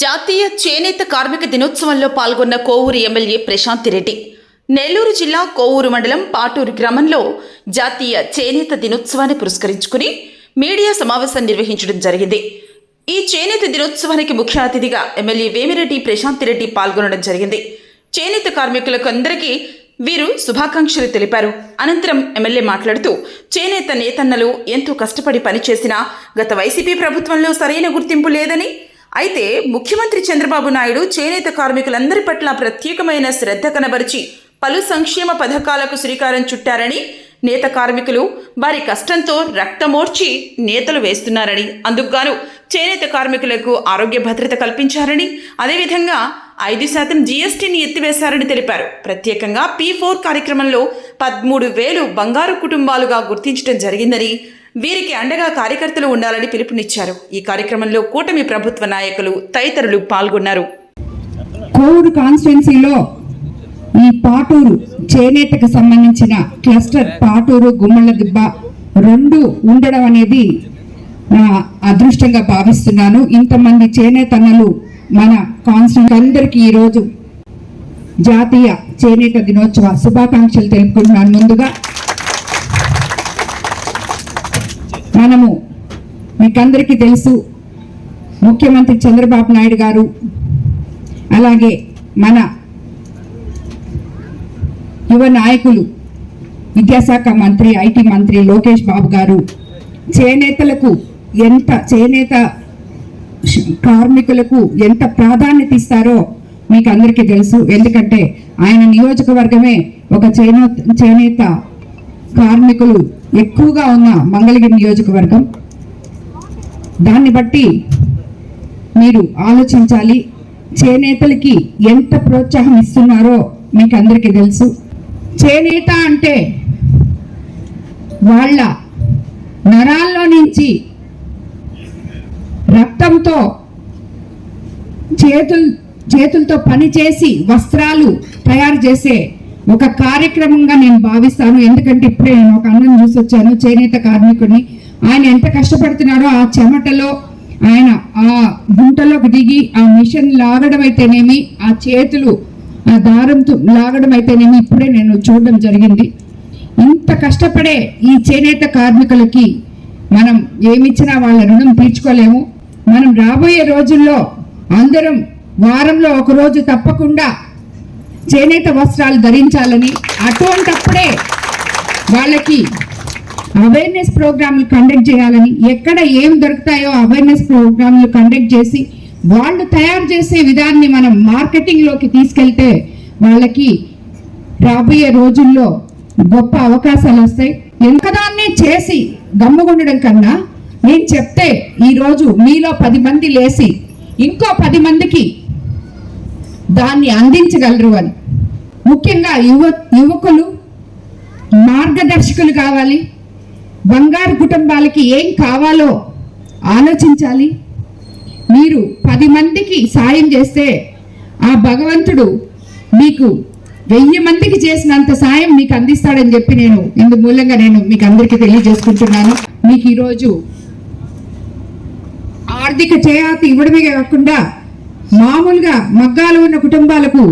జాతీయ చేనేత కార్మిక దినోత్సవంలో పాల్గొన్న కోవూరు ఎమ్మెల్యే ప్రశాంత్ రెడ్డి. నెల్లూరు జిల్లా కోవూరు మండలం పాటూరు గ్రామంలో జాతీయ చేనేత దినోత్సవాన్ని పురస్కరించుకుని మీడియా సమావేశం నిర్వహించడం జరిగింది. ఈ చేనేత దినోత్సవానికి ముఖ్య అతిథిగా ఎమ్మెల్యే వేమిరెడ్డి ప్రశాంత్ రెడ్డి పాల్గొనడం జరిగింది. చేనేత కార్మికులకు అందరికీ వీరు శుభాకాంక్షలు తెలిపారు. అనంతరం ఎమ్మెల్యే మాట్లాడుతూ చేనేత నేతన్నలు ఎంతో కష్టపడి పనిచేసినా గత వైసీపీ ప్రభుత్వంలో సరైన గుర్తింపు లేదని అయితే ముఖ్యమంత్రి చంద్రబాబు నాయుడు చేనేత కార్మికులందరి పట్ల ప్రత్యేకమైన శ్రద్ధ కనబరిచి పలు సంక్షేమ పథకాలకు శ్రీకారం చుట్టారని నేత కార్మికులు వారి కష్టంతో రక్తమోర్చి నేతలు వేస్తున్నారని అందుకుగాను చేనేత కార్మికులకు ఆరోగ్య భద్రత కల్పించారని అదేవిధంగా ఐదు శాతం జీఎస్టీని ఎత్తివేశారని తెలిపారు. ప్రత్యేకంగా పీ ఫోర్ కార్యక్రమంలో పదమూడు వేలు బంగారు కుటుంబాలుగా గుర్తించడం జరిగిందని వీరికి అండగా కార్యకర్తలు ఉండాలని పిలుపునిచ్చారు. ఈ కార్యక్రమంలో కూటమి ప్రభుత్వ నాయకులు తదితరులు పాల్గొన్నారు. కోవూరు కాన్స్టిట్యున్సీలో ఈ పాటూరు చేనేతకు సంబంధించిన క్లస్టర్ పాటూరు గుమ్మళ్ళ దిబ్బ రెండు ఉండడం అనేది నా అదృష్టంగా భావిస్తున్నాను. ఇంతమంది చేనేతన్నలు మన కాన్స్టిట్యూన్ అందరికీ ఈరోజు జాతీయ చేనేత దినోత్సవ శుభాకాంక్షలు తెలుపుకుంటున్నాను. ముందుగా మనము మీకందరికీ తెలుసు. ముఖ్యమంత్రి చంద్రబాబు నాయుడు గారు అలాగే మన యువ నాయకులు విద్యాశాఖ మంత్రి ఐటీ మంత్రి లోకేష్ బాబు గారు చేనేతలకు ఎంత చేనేత కార్మికులకు ఎంత ప్రాధాన్యత ఇస్తారో మీకు అందరికీ తెలుసు. ఎందుకంటే ఆయన నియోజకవర్గమే ఒక చేనేత చేనేత కార్మికులు ఎక్కువగా ఉన్న మంగళగిరి నియోజకవర్గం. దాన్ని బట్టి మీరు ఆలోచించాలి. చేనేతలకి ఎంత ప్రోత్సాహం ఇస్తున్నారో మీకు అందరికీ తెలుసు. చేనేత అంటే వాళ్ళ నరాల్లో నుంచి రక్తంతో చేతులు చేతులతో పనిచేసి వస్త్రాలు తయారు చేసే ఒక కార్యక్రమంగా నేను భావిస్తాను. ఎందుకంటే ఇప్పుడే నేను ఒక అన్నం చూసి వచ్చాను చేనేత కార్మికుడిని. ఆయన ఎంత కష్టపడుతున్నారో ఆ చెమటలో ఆయన ఆ గుంటలోకి దిగి ఆ మిషన్ లాగడం అయితేనేమి ఆ చేతులు ఆ దారంతో లాగడం అయితేనేమి ఇప్పుడే నేను చూడడం జరిగింది. ఇంత కష్టపడే ఈ చేనేత కార్మికులకి మనం ఏమిచ్చినా వాళ్ళ రుణం తీర్చుకోలేము. మనం రాబోయే రోజుల్లో అందరం వారంలో ఒకరోజు తప్పకుండా చేనేత వస్త్రాలు ధరించాలని అటువంటప్పుడే వాళ్ళకి అవేర్నెస్ ప్రోగ్రాంలు కండక్ట్ చేయాలని ఎక్కడ ఏం దొరుకుతాయో అవేర్నెస్ ప్రోగ్రాంలు కండక్ట్ చేసి వాళ్ళు తయారు చేసే విధాన్ని మనం మార్కెటింగ్లోకి తీసుకెళ్తే వాళ్ళకి రాబోయే రోజుల్లో గొప్ప అవకాశాలు వస్తాయి. ఎంకదాన్నే చేసి గమ్ముగుండడం కన్నా నేను చెప్తే ఈరోజు మీలో పది మంది లేసి ఇంకో పది మందికి దాన్ని అందించగలరు అని. ముఖ్యంగా యువ యువకులు మార్గదర్శకులు కావాలి. బంగారు కుటుంబాలకి ఏం కావాలో ఆలోచించాలి. మీరు పది మందికి సాయం చేస్తే ఆ భగవంతుడు మీకు వెయ్యి మందికి చేసినంత సాయం మీకు అందిస్తాడని చెప్పి నేను ఇందు మూలంగా నేను మీకు అందరికీ తెలియజేసుకుంటున్నాను. మీకు ఈరోజు ఆర్థిక చేయాతి ఇవ్వడమే కాకుండా మామూలుగా మగ్గాలు ఉన్న కుటుంబాలకు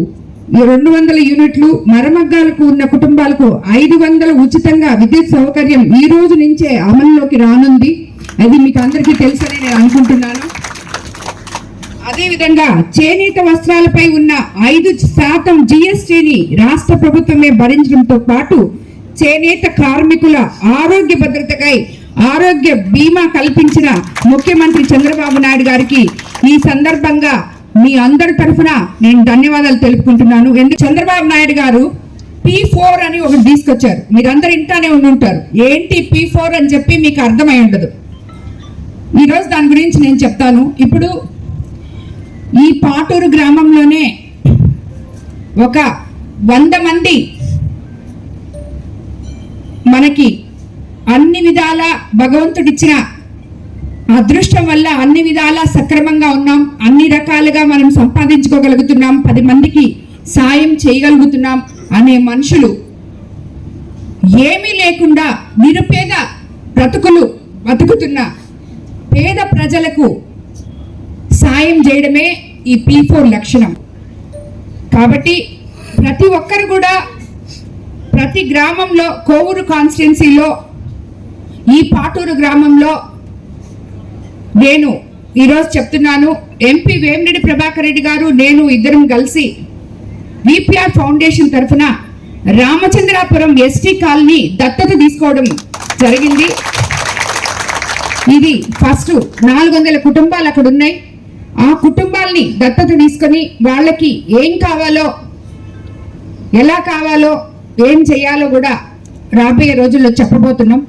రెండు వందల యూనిట్లు మరమగ్గాలకు ఉన్న కుటుంబాలకు ఐదు వందల ఉచితంగా విద్యుత్ సౌకర్యం ఈ రోజు నుంచే అమలులోకి రానుంది. అది మీకు అందరికీ తెలుసని నేను అనుకుంటున్నాను. అదేవిధంగా చేనేత వస్త్రాలపై ఉన్న ఐదు శాతం జిఎస్టిని రాష్ట్ర ప్రభుత్వమే భరించడంతో పాటు చేనేత కార్మికుల ఆరోగ్య భద్రతకై ఆరోగ్య బీమా కల్పించిన ముఖ్యమంత్రి చంద్రబాబు నాయుడు గారికి ఈ సందర్భంగా మీ అందరి తరఫున నేను ధన్యవాదాలు తెలుపుకుంటున్నాను. ఎందుకు చంద్రబాబు నాయుడు గారు పీ ఫోర్ అని ఒకటి తీసుకొచ్చారు. మీరందరూ ఇంటానే ఉండి ఉంటారు. ఏంటి పీ ఫోర్ అని చెప్పి మీకు అర్థమై ఉండదు. ఈరోజు దాని గురించి నేను చెప్తాను. ఇప్పుడు ఈ పాటూరు గ్రామంలోనే ఒక వంద మంది మనకి అన్ని విధాల భగవంతుడిచ్చిన అదృష్టం వల్ల అన్ని విధాలా సక్రమంగా ఉన్నాం అన్ని రకాలుగా మనం సంపాదించుకోగలుగుతున్నాం పది మందికి సాయం చేయగలుగుతున్నాం అనే మనుషులు ఏమీ లేకుండా నిరుపేద బ్రతుకులు బతుకుతున్న పేద ప్రజలకు సాయం చేయడమే ఈ పీ ఫోర్ లక్షణం. కాబట్టి ప్రతి ఒక్కరు కూడా ప్రతి గ్రామంలో కోవూరు కాన్స్టిట్యున్సీలో ఈ పాటూరు గ్రామంలో నేను ఈరోజు చెప్తున్నాను ఎంపీ వేమిరెడ్డి ప్రభాకర్ రెడ్డి గారు నేను ఇద్దరం కలిసి విపిఆర్ ఫౌండేషన్ తరఫున రామచంద్రాపురం ఎస్టీ కాలనీ దత్తత తీసుకోవడం జరిగింది. ఇది ఫస్ట్ నాలుగు వందల కుటుంబాలు అక్కడ ఉన్నాయి. ఆ కుటుంబాల్ని దత్తత తీసుకొని వాళ్ళకి ఏం కావాలో ఎలా కావాలో ఏం చేయాలో కూడా రాబోయే రోజుల్లో చెప్పబోతున్నాం.